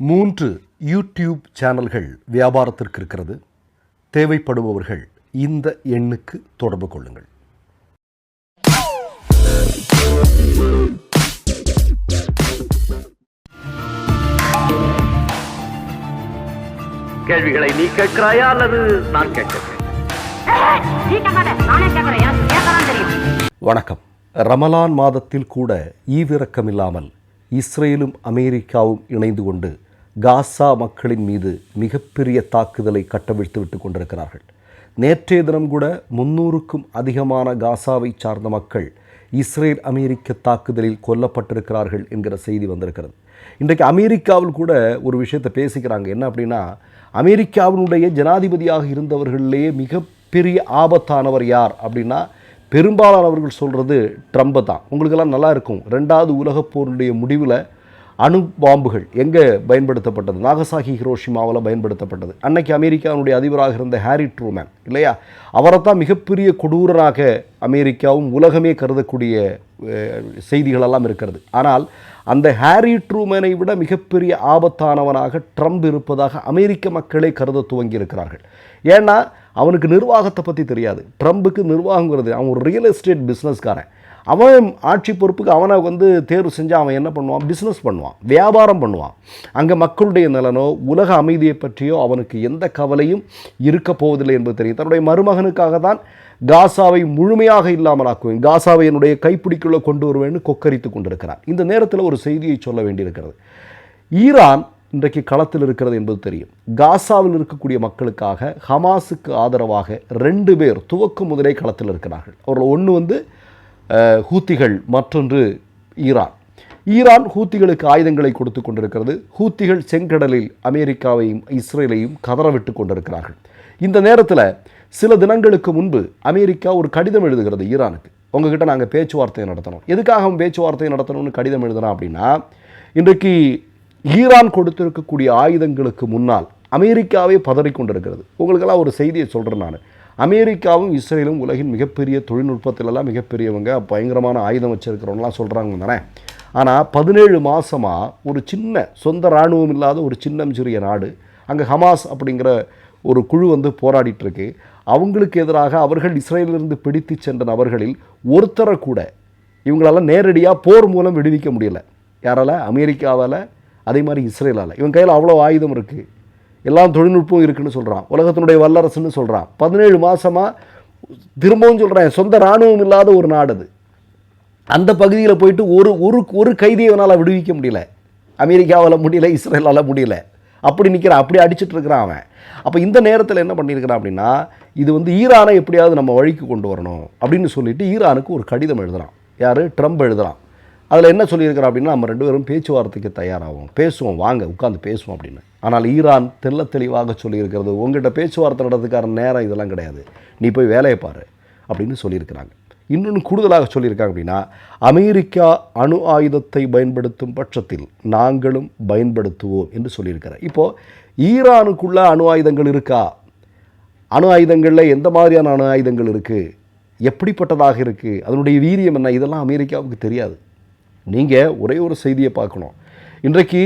மூன்று யூடியூப் சேனல்கள் வியாபாரத்திற்கு இருக்கிறது. தேவைப்படுபவர்கள் இந்த எண்ணுக்கு தொடர்பு கொள்ளுங்கள். கேள்விகளை நீ கேட்கிறாயா அல்லது நான் கேட்கிறேன் வணக்கம். ரமலான் மாதத்தில் கூட ஈவிரக்கம் இல்லாமல் இஸ்ரேலும் அமெரிக்காவும் இணைந்து கொண்டு காசா மக்களின் மீது மிகப்பெரிய தாக்குதலை கட்டவிழ்த்து விட்டு கொண்டிருக்கிறார்கள். நேற்றைய தினம் கூட முன்னூறுக்கும் அதிகமான காசாவை சார்ந்த மக்கள் இஸ்ரேல் அமெரிக்க தாக்குதலில் கொல்லப்பட்டிருக்கிறார்கள் என்கிற செய்தி வந்திருக்கிறது. இன்றைக்கு அமெரிக்காவில் கூட ஒரு விஷயத்தை பேசிக்கிறாங்க. என்ன அப்படின்னா அமெரிக்காவினுடைய ஜனாதிபதியாக இருந்தவர்களிலேயே மிகப்பெரிய ஆபத்தானவர் யார் அப்படின்னா பெரும்பாலானவர்கள் சொல்கிறது ட்ரம்பை தான். உங்களுக்கெல்லாம் நல்லா இருக்கும். ரெண்டாவது உலகப் போருடைய முடிவில் அணு பாம்புகள் எங்கே பயன்படுத்தப்பட்டது? நாகசாகி ஹிரோஷிமாவில் பயன்படுத்தப்பட்டது. அன்னைக்கு அமெரிக்காவினுடைய அதிபராக இருந்த ஹாரி ட்ரூமேன் இல்லையா? அவரைத்தான் மிகப்பெரிய கொடூரனாக அமெரிக்காவும் உலகமே கருதக்கூடிய செய்திகளெல்லாம் இருக்கிறது. ஆனால் அந்த ஹாரி ட்ரூமேனை விட மிகப்பெரிய ஆபத்தானவனாக ட்ரம்ப் இருப்பதாக அமெரிக்க மக்களே கருத துவங்கி இருக்கிறார்கள் ஏன்னா அவனுக்கு நிர்வாகத்தை பற்றி தெரியாது. ட்ரம்புக்கு நிர்வாகங்கிறது அவன் ஒரு ரியல் எஸ்டேட் பிஸ்னஸ்காரன். அவன் ஆட்சி பொறுப்புக்கு அவனை வந்து தேர்வு செஞ்சு அவன் என்ன பண்ணுவான்? பிஸ்னஸ் பண்ணுவான். வியாபாரம் பண்ணுவான். அங்கே மக்களுடைய நலனோ உலக அமைதியை பற்றியோ அவனுக்கு எந்த கவலையும் இருக்க போவதில்லை என்பது தெரியும். தன்னுடைய மருமகனுக்காக தான் காசாவை முழுமையாக இல்லாமல் ஆக்குவேன். காசாவை என்னுடைய கைப்பிடிக்குள்ளே கொண்டு வருவேன்னு கொக்கரித்து கொண்டிருக்கிறார் இந்த நேரத்தில் ஒரு செய்தியை சொல்ல வேண்டியிருக்கிறது. ஈரான் இன்றைக்கு களத்தில் இருக்கிறது என்பது தெரியும். காசாவில் இருக்கக்கூடிய மக்களுக்காக ஹமாஸுக்கு ஆதரவாக ரெண்டு பேர் துவக்கம் முதலே களத்தில் இருக்கிறார்கள். அவர்கள் ஒன்று வந்து ஹூத்திகள் மற்றொன்று ஈரான். ஈரான் ஹூத்திகளுக்கு ஆயுதங்களை கொடுத்து கொண்டிருக்கிறது. ஹூத்திகள் செங்கடலில் அமெரிக்காவையும் இஸ்ரேலையும் கதறவிட்டு கொண்டிருக்கிறார்கள். இந்த நேரத்தில் சில தினங்களுக்கு முன்பு அமெரிக்கா ஒரு கடிதம் எழுதுகிறது ஈரானுக்கு. உங்ககிட்ட நாங்கள் பேச்சுவார்த்தை நடத்தணும். எதுக்காக அவன் பேச்சுவார்த்தை நடத்தணும்னு கடிதம் எழுதுறான் அப்படின்னா இன்றைக்கு ஈரான் கொடுத்திருக்கக்கூடிய ஆயுதங்களுக்கு முன்னால் அமெரிக்காவே பதறிக்கொண்டிருக்கிறது உங்களுக்கெல்லாம் ஒரு செய்தியை சொல்கிறேன் நான். அமெரிக்காவும் இஸ்ரேலும் உலகின் மிகப்பெரிய தொழில்நுட்பத்திலெல்லாம் மிகப்பெரியவங்க. பயங்கரமான ஆயுதம் வச்சுருக்கிறவங்களாம் சொல்கிறாங்க தானே. ஆனால் பதினேழு மாதமாக ஒரு சின்ன சொந்த இராணுவம் இல்லாத ஒரு சின்னம் சிறிய நாடு அங்கே ஹமாஸ் அப்படிங்கிற ஒரு குழு வந்து போராடிட்டுருக்கு. அவங்களுக்கு எதிராக அவர்கள் இஸ்ரேலிருந்து பிடித்து சென்ற நபர்களில் ஒருத்தரை கூட இவங்களால நேரடியாக போர் மூலம் விடுவிக்க முடியல. யாரால? அமெரிக்காவால் அதே மாதிரி இஸ்ரேலால். இவன் கையில் அவ்வளோ ஆயுதம் இருக்குது எல்லாம் தொழில்நுட்பம் இருக்குதுன்னு சொல்கிறான் உலகத்தினுடைய வல்லரசுன்னு சொல்கிறான் பதினேழு மாதமாக திரும்பவும் சொல்கிறேன் சொந்த இராணுவம் இல்லாத ஒரு நாடு அது. அந்த பகுதியில் போயிட்டு ஒரு ஒரு ஒரு கைதியை அவனால் விடுவிக்க முடியல. அமெரிக்காவால் முடியல இஸ்ரேலால் முடியல. அப்படி நிற்கிறான் அப்படி அடிச்சிட்டு இருக்கிறான் அவன். அப்போ இந்த நேரத்தில் என்ன பண்ணியிருக்கிறான் அப்படின்னா இது வந்து ஈரானை எப்படியாவது நம்ம வழிக்கு கொண்டு வரணும் அப்படின்னு சொல்லிட்டு ஈரானுக்கு ஒரு கடிதம் எழுதுகிறான் யார்? ட்ரம்ப் எழுதுறான். அதில் என்ன சொல்லியிருக்கிறான் அப்படின்னா நம்ம ரெண்டு பேரும் பேச்சுவார்த்தைக்கு தயாராகும் பேசுவோம் வாங்க உட்காந்து பேசுவோம் அப்படின்னு. ஆனால் ஈரான் தெல்ல தெளிவாக சொல்லியிருக்கிறது உங்கள்கிட்ட பேச்சுவார்த்தை நடத்துக்கான நேரம் இதெல்லாம் கிடையாது. நீ போய் வேலையை பாரு அப்படின்னு சொல்லியிருக்கிறாங்க. இன்னொன்று கூடுதலாக சொல்லியிருக்காங்க அப்படின்னா அமெரிக்கா அணு ஆயுதத்தை பயன்படுத்தும் பட்சத்தில் நாங்களும் பயன்படுத்துவோம் என்று சொல்லியிருக்கிறார். இப்போது ஈரானுக்குள்ள அணு ஆயுதங்கள் இருக்கா? அணு ஆயுதங்களில் எந்த மாதிரியான அணு ஆயுதங்கள் இருக்குது எப்படிப்பட்டதாக இருக்குது அதனுடைய வீரியம் என்ன? இதெல்லாம் அமெரிக்காவுக்கு தெரியாது. நீங்கள் ஒரே ஒரு செய்தியை பார்க்கணும். இன்றைக்கு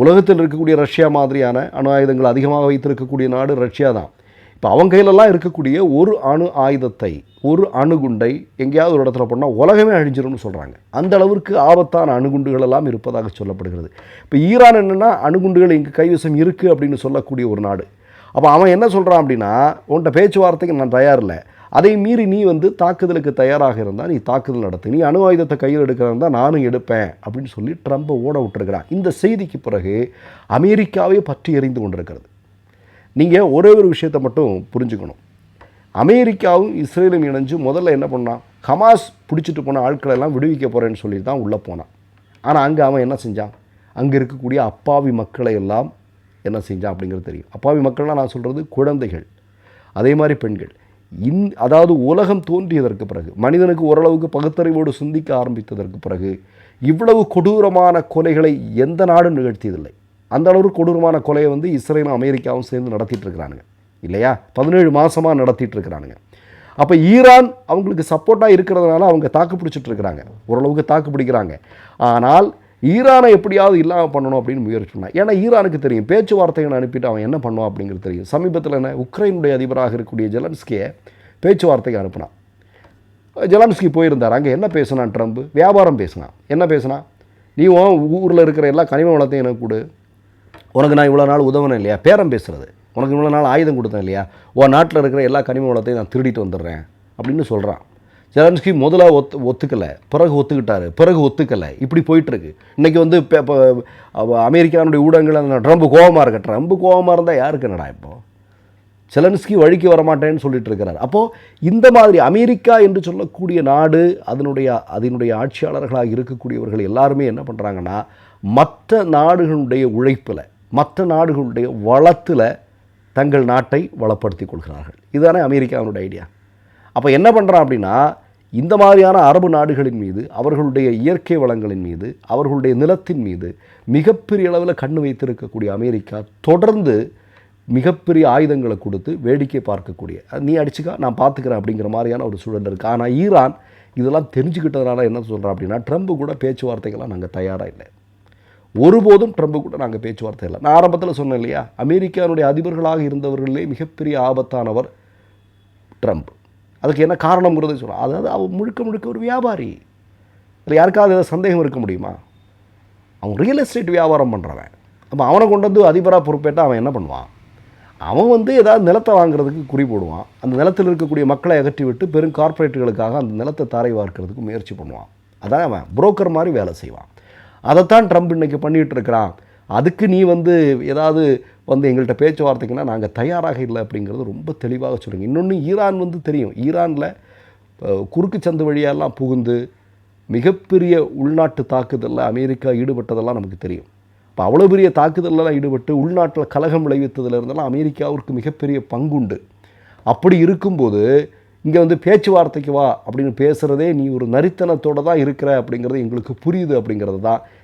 உலகத்தில் இருக்கக்கூடிய ரஷ்யா மாதிரியான அணு ஆயுதங்கள் அதிகமாக வைத்திருக்கக்கூடிய நாடு ரஷ்யா தான். இப்போ அவங்க கையிலலாம் இருக்கக்கூடிய ஒரு அணு ஆயுதத்தை ஒரு அணுகுண்டை எங்கேயாவது ஒரு இடத்துல போனால் உலகமே அழிஞ்சிரும்னு சொல்கிறாங்க அந்த அளவிற்கு ஆபத்தான அணுகுண்டுகள் எல்லாம் இருப்பதாக சொல்லப்படுகிறது. இப்போ ஈரான் என்னென்னா அணுகுண்டுகள் இங்கே கைவசம் இருக்குது அப்படின்னு சொல்லக்கூடிய ஒரு நாடு. அப்போ அவன் என்ன சொல்கிறான் அப்படின்னா உன்கிட்ட பேச்சுவார்த்தைக்கு நான் தயாரில்லை. அதை மீறி நீ வந்து தாக்குதலுக்கு தயாராக இருந்தால் நீ தாக்குதல் நடத்து. நீ அணு ஆயுதத்தை கையில் எடுக்கிறதா நானும் எடுப்பேன் அப்படின்னு சொல்லி ட்ரம்ப்பை ஓட விட்டுருக்கிறான் இந்த செய்திக்கு பிறகு அமெரிக்காவே பற்றி எறிந்து கொண்டிருக்கிறது. நீங்கள் ஒரே ஒரு விஷயத்தை மட்டும் புரிஞ்சுக்கணும். அமெரிக்காவும் இஸ்ரேலும் இணைஞ்சு முதல்ல என்ன பண்ணான் ஹமாஸ் பிடிச்சிட்டு போன ஆட்களை எல்லாம் விடுவிக்க போகிறேன்னு சொல்லி தான் உள்ளே போனான் ஆனால் அங்கே அவன் என்ன செஞ்சான் அங்கே இருக்கக்கூடிய அப்பாவி மக்களை எல்லாம் என்ன செஞ்சான் அப்படிங்கிறது தெரியும். அப்பாவி மக்கள்லாம் நான் சொல்கிறது குழந்தைகள் அதே மாதிரி பெண்கள். இன் அதாவது உலகம் தோன்றியதற்கு பிறகு மனிதனுக்கு ஓரளவுக்கு பகுத்தறிவோடு சிந்திக்க ஆரம்பித்ததற்கு பிறகு இவ்வளவு கொடூரமான கொலைகளை எந்த நாடும் நிகழ்த்தியதில்லை. அந்த அளவுக்கு கொடூரமான கொலையை வந்து இஸ்ரேலும் அமெரிக்காவும் சேர்ந்து நடத்திட்டு இருக்கிறானுங்க. இல்லையா? பதினேழு மாதமாக நடத்திட்டு இருக்கிறானுங்க. அப்போ ஈரான் அவங்களுக்கு சப்போர்ட்டாக இருக்கிறதுனால அவங்க தாக்கு பிடிச்சிட்டு இருக்கிறாங்க. ஓரளவுக்கு தாக்கு பிடிக்கிறாங்க. ஆனால் ஈரானை எப்படியாவது இல்லாமல் பண்ணணும் அப்படின்னு முயற்சி பண்ணான் ஏன்னா ஈரானுக்கு தெரியும். பேச்சுவார்த்தைகள் அனுப்பிட்டு அவன் என்ன பண்ணுவான் அப்படிங்கிறது தெரியும். சமீபத்தில் என்ன உக்ரைனுடைய அதிபராக இருக்கக்கூடிய ஜெலன்ஸ்கியை பேச்சுவார்த்தைக்கு அனுப்பினான் ஜெலன்ஸ்கி போயிருந்தார். அங்கே என்ன பேசினான் ட்ரம்ப்? வியாபாரம் பேசினான் என்ன பேசினான் நீ உன் ஊரில் இருக்கிற எல்லா கனிம வளத்தையும் எனக்கு கொடு. உனக்கு நான் இவ்வளோ நாள் உதவினேன் இல்லையா? பேரம் பேசுறது. உனக்கு இவ்வளோ நாள் ஆயுதம் கொடுத்தேன் இல்லையா? உன் நாட்டில் இருக்கிற எல்லா கனிம வளத்தையும் நான் திருடிட்டு வந்துடுறேன் அப்படின்னு சொல்கிறான் ஜெலன்ஸ்கி முதல்ல ஒத்து ஒத்துக்கலை. பிறகு ஒத்துக்கிட்டாரு. பிறகு ஒத்துக்கலை. இப்படி போயிட்டுருக்கு. இன்றைக்கி வந்து இப்போ அமெரிக்கானுடைய ஊடகங்கள் ட்ரம்ப் கோவமாக இருக்க ட்ரம்ப் கோவமாக இருந்தால் யாருக்கு என்னடா இப்போது செலன்ஸ்கி வழிக்கு வரமாட்டேன்னு சொல்லிட்டு இருக்கிறார். அப்போது இந்த மாதிரி அமெரிக்கா என்று சொல்லக்கூடிய நாடு அதனுடைய அதனுடைய ஆட்சியாளர்களாக இருக்கக்கூடியவர்கள் எல்லாருமே என்ன பண்ணுறாங்கன்னா மற்ற நாடுகளுடைய உழைப்பில் மற்ற நாடுகளுடைய வளத்தில் தங்கள் நாட்டை வளப்படுத்தி கொள்கிறார்கள். இதுதானே அமெரிக்காவினுடைய ஐடியா. அப்போ என்ன பண்ணுறான் அப்படின்னா இந்த மாதிரியான அரபு நாடுகளின் மீது அவர்களுடைய இயற்கை வளங்களின் மீது அவர்களுடைய நிலத்தின் மீது மிகப்பெரிய அளவில் கண்ணு வைத்திருக்கக்கூடிய அமெரிக்கா தொடர்ந்து மிகப்பெரிய ஆயுதங்களை கொடுத்து வேடிக்கை பார்க்கக்கூடிய நீ அடிச்சுக்கா நான் பார்த்துக்கிறேன் அப்படிங்கிற மாதிரியான ஒரு சூழல் இருக்குது ஆனால் ஈரான் இதெல்லாம் தெரிஞ்சுக்கிட்டதுனால என்ன சொல்கிறேன் அப்படின்னா ட்ரம்ப் கூட பேச்சுவார்த்தைகள்லாம் நாங்கள் தயாராக இல்லை. ஒருபோதும் ட்ரம்ப் கூட நாங்கள் பேச்சுவார்த்தை இல்லை. நான் ஆரம்பத்தில் சொன்னேன் இல்லையா அமெரிக்காவுடைய அதிபர்களாக இருந்தவர்களே மிகப்பெரிய ஆபத்தானவர் ட்ரம்ப். அதுக்கு என்ன காரணம்ங்கிறது சொல்கிறோம் அதாவது அவன் முழுக்க முழுக்க ஒரு வியாபாரி. இதில் யாருக்காவது ஏதாவது சந்தேகம் இருக்க முடியுமா? அவன் ரியல் எஸ்டேட் வியாபாரம் பண்ணுறவன் அப்போ அவனை கொண்டு வந்து அதிபராக பொறுப்பேட்டால் அவன் என்ன பண்ணுவான்? அவன் வந்து ஏதாவது நிலத்தை வாங்குறதுக்கு குறி போடுவான். அந்த நிலத்தில் இருக்கக்கூடிய மக்களை அகற்றி விட்டு பெரும் கார்ப்பரேட்டுகளுக்காக அந்த நிலத்தை தாரை வார்க்கிறதுக்கு முயற்சி பண்ணுவான். அதான் அவன் புரோக்கர் மாதிரி வேலை செய்வான். அதைத்தான் ட்ரம்ப் இன்னைக்கு பண்ணிகிட்டு இருக்கிறான். அதுக்கு நீ வந்து ஏதாவது வந்து எங்கள்கிட்ட பேச்சுவார்த்தைக்குன்னா நாங்கள் தயாராக இல்லை அப்படிங்கிறது ரொம்ப தெளிவாக சொல்லுங்கள் இன்னொன்று ஈரான் வந்து தெரியும். ஈரானில் குறுக்கு சந்து வழியெல்லாம் புகுந்து மிகப்பெரிய உள்நாட்டு தாக்குதலில் அமெரிக்கா ஈடுபட்டதெல்லாம் நமக்கு தெரியும். இப்போ அவ்வளோ பெரிய தாக்குதலெல்லாம் ஈடுபட்டு உள்நாட்டில் கலகம் விளைவித்ததில் இருந்தெல்லாம் அமெரிக்காவிற்கு மிகப்பெரிய பங்குண்டு. அப்படி இருக்கும்போது இங்கே வந்து பேச்சுவார்த்தைக்கு வா அப்படின்னு பேசுகிறதே நீ ஒரு நரித்தனத்தோடு தான் இருக்கிற அப்படிங்கிறது எங்களுக்கு புரியுது அப்படிங்கிறது தான்